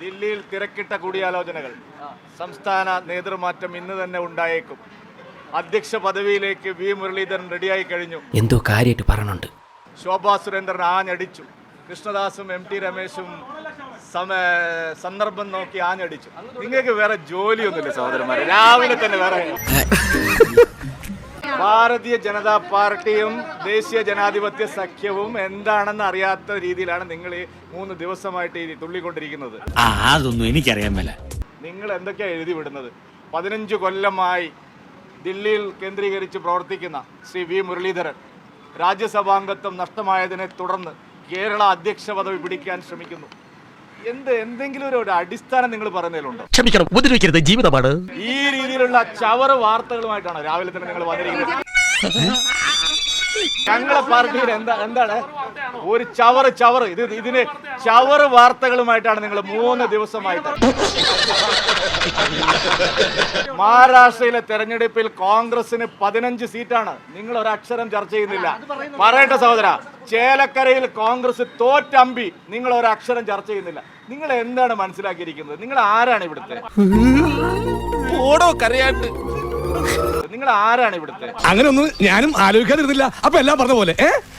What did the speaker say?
ദില്ലിയിൽ തിരക്കിട്ട കൂടിയാലോചനകൾ. സംസ്ഥാന നേതൃമാറ്റം ഇന്ന് തന്നെ ഉണ്ടായേക്കും. അധ്യക്ഷ പദവിയിലേക്ക് വി. മുരളീധരൻ റെഡിയായി കഴിഞ്ഞു. എന്തോ കാര്യമായിട്ട് പറഞ്ഞുണ്ട് ശോഭാ സുരേന്ദ്രൻ ആഞ്ഞടിച്ചു. കൃഷ്ണദാസും എം ടി രമേശും സമ സന്ദർഭം നോക്കി ആഞ്ഞടിച്ചു. നിങ്ങൾക്ക് വേറെ ജോലിയൊന്നുമില്ല സഹോദരന്മാരെ. രാവിലെ തന്നെ വേറെ ഭാരതീയ ജനതാ പാർട്ടിയും ദേശീയ ജനാധിപത്യ സഖ്യവും എന്താണെന്ന് അറിയാത്ത രീതിയിലാണ് നിങ്ങൾ ഈ മൂന്ന് ദിവസമായിട്ട് ഈ തുള്ളിക്കൊണ്ടിരിക്കുന്നത്. ആ അതൊന്നും എനിക്കറിയാൻ മേല. നിങ്ങൾ എന്തൊക്കെയാ എഴുതി വിടുന്നത്? പതിനഞ്ച് കൊല്ലമായി ദില്ലിയിൽ കേന്ദ്രീകരിച്ച് പ്രവർത്തിക്കുന്ന ശ്രീ വി മുരളീധരൻ രാജ്യസഭാംഗത്വം നഷ്ടമായതിനെ തുടർന്ന് കേരള അധ്യക്ഷ പദവി പിടിക്കാൻ ശ്രമിക്കുന്നു. എന്ത് എന്തെങ്കിലും ഒരു- ഒരു അടിസ്ഥാനം നിങ്ങൾ പറയുന്നതിലുണ്ടോ? ക്ഷമിക്കണം ഉപദ്രവിക്കരുത് ജീവിതമാണ്. ഈ രീതിയിലുള്ള ചവറ് വാർത്തകളുമായിട്ടാണ് രാവിലെ തന്നെ നിങ്ങൾ വന്നിരിക്കുന്നത്. ഞങ്ങളെ പാർട്ടിയിൽ എന്താ എന്താണ്? ഒരു ചവറ് ചവറ്. ഇത് ഇതിന് ചവറ് വാർത്തകളുമായിട്ടാണ് നിങ്ങൾ മൂന്ന് ദിവസമായിട്ട് മഹാരാഷ്ട്രയിലെ തെരഞ്ഞെടുപ്പിൽ കോൺഗ്രസിന് പതിനഞ്ച് സീറ്റാണ്. നിങ്ങൾ ഒരക്ഷരം ചർച്ച ചെയ്യുന്നില്ല. പറയട്ടെ സഹോദര ചേലക്കരയിൽ കോൺഗ്രസ് തോറ്റമ്പി നിങ്ങൾ ഒരക്ഷരം ചർച്ച ചെയ്യുന്നില്ല. നിങ്ങൾ എന്താണ് മനസ്സിലാക്കിയിരിക്കുന്നത്? നിങ്ങൾ ആരാണ് ഇവിടുത്തെ? ഓടോ കരയാട്ട് നിങ്ങൾ ആരാണ് ഇവിടുത്തെ? അങ്ങനെ ഒന്നും ഞാനും ആലോചിക്കാതിരുന്നില്ല. അപ്പൊ എല്ലാം പറഞ്ഞ പോലെ. ഏ?